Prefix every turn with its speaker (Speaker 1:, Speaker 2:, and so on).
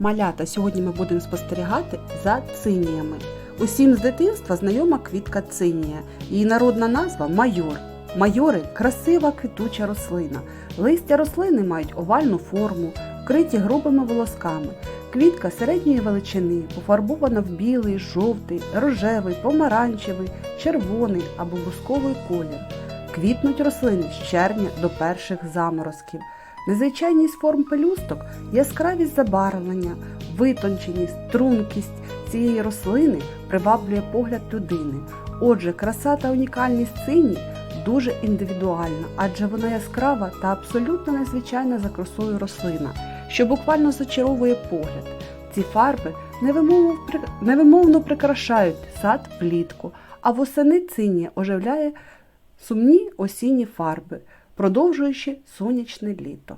Speaker 1: Малята, сьогодні ми будемо спостерігати за циніями. Усім з дитинства знайома квітка цинія. Її народна назва майор. Майори красива квітуча рослина. Листя рослини мають овальну форму, вкриті грубими волосками. Квітка середньої величини, пофарбована в білий, жовтий, рожевий, помаранчевий, червоний або бусковий колір. Квітнуть рослини з червня до перших заморозків. Незвичайність форм пелюсток, яскравість забарвлення, витонченість, стрункість цієї рослини приваблює погляд людини. Отже, краса та унікальність цині дуже індивідуальна, адже вона яскрава та абсолютно незвичайна за красою рослина, що буквально зачаровує погляд. Ці фарби невимовно, невимовно прикрашають сад влітку, а восени цині оживляє сумні осінні фарби, продовжуючи сонячне літо.